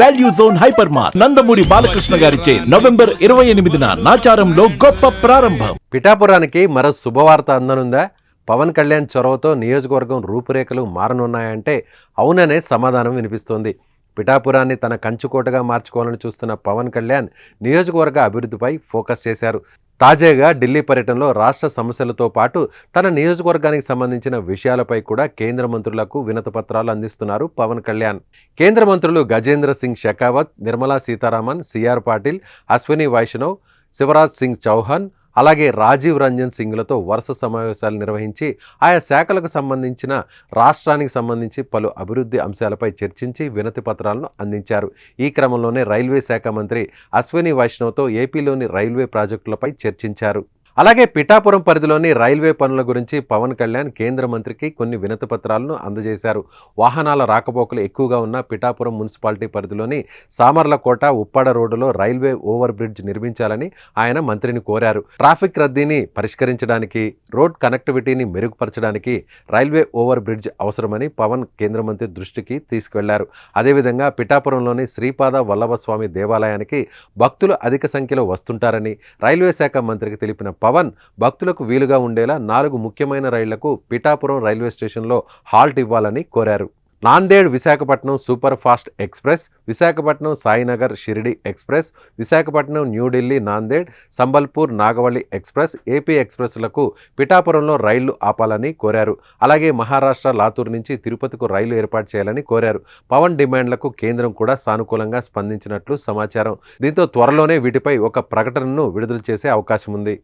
Value Zone hyper మార్ నందమూరి బాలకృష్ణ గారిచే November ఇరవై ఎనిమిదిన నాచారంలో గొప్ప ప్రారంభం. పిఠాపురానికి మరో శుభవార్త అందనుందా? పవన్ కళ్యాణ్ చొరవతో నియోజకవర్గం రూపురేఖలు మారనున్నాయంటే అవుననే సమాధానం వినిపిస్తోంది. పిఠాపురాన్ని తన కంచుకోటగా మార్చుకోవాలని చూస్తున్న పవన్ కళ్యాణ్ నియోజకవర్గ అభివృద్ధిపై ఫోకస్ చేశారు. తాజాగా ఢిల్లీ పర్యటనలో రాష్ట్ర సమస్యలతో పాటు తన నియోజకవర్గానికి సంబంధించిన విషయాలపై కూడా కేంద్ర మంత్రులకు వినతపత్రాలు అందిస్తున్నారు పవన్ కళ్యాణ్. కేంద్ర మంత్రులు గజేంద్ర సింగ్ షెకావత్ నిర్మలా సీతారామన్ సిఆర్ పాటిల్ అశ్విని వైష్ణవ్ శివరాజ్ సింగ్ చౌహాన్ అలాగే రాజీవ్ రంజన్ సింగ్లతో వరుస సమావేశాలు నిర్వహించి ఆయా శాఖలకు సంబంధించిన రాష్ట్రానికి సంబంధించి పలు అభివృద్ధి అంశాలపై చర్చించి వినతి పత్రాలను అందించారు. ఈ క్రమంలోనే రైల్వే శాఖ మంత్రి అశ్విని వైష్ణవ్తో ఏపీలోని రైల్వే ప్రాజెక్టులపై చర్చించారు. అలాగే పిఠాపురం పరిధిలోని రైల్వే పనుల గురించి పవన్ కళ్యాణ్ కేంద్ర మంత్రికి కొన్ని వినతి పత్రాలను అందజేశారు. వాహనాల రాకపోకలు ఎక్కువగా ఉన్న పిఠాపురం మున్సిపాలిటీ పరిధిలోని సామర్లకోట ఉప్పాడ రోడ్డులో రైల్వే ఓవర్ బ్రిడ్జ్ నిర్మించాలని ఆయన మంత్రిని కోరారు. ట్రాఫిక్ రద్దీని పరిష్కరించడానికి రోడ్ కనెక్టివిటీని మెరుగుపరచడానికి రైల్వే ఓవర్ బ్రిడ్జ్ అవసరమని పవన్ కేంద్ర మంత్రి దృష్టికి తీసుకెళ్ళారు. అదేవిధంగా పిఠాపురంలోని శ్రీపాద వల్లభస్వామి దేవాలయానికి భక్తులు అధిక సంఖ్యలో వస్తుంటారని రైల్వే శాఖ మంత్రికి తెలిపిన పవన్ భక్తులకు వీలుగా ఉండేలా నాలుగు ముఖ్యమైన రైళ్ళకు పిఠాపురం రైల్వే స్టేషన్లో హాల్ట్ ఇవ్వాలని కోరారు. Nanded Visakhapatnam super fast express Visakhapatnam Sainagar Shirdi express Visakhapatnam New Delhi Nanded Sambalpur Nagavali express AP ఎక్స్ప్రెస్లకు పిఠాపురంలో రైళ్ళు ఆపాలని కోరారు. అలాగే మహారాష్ట్ర లాతూర్ నుంచి తిరుపతికు రైలు ఏర్పాటు చేయాలని కోరారు. పవన్ డిమాండ్లకు కేంద్రం కూడా సానుకూలంగా స్పందించినట్లు సమాచారం. దీంతో త్వరలోనే వీటిపై ఒక ప్రకటనను విడుదల చేసే అవకాశం ఉంది.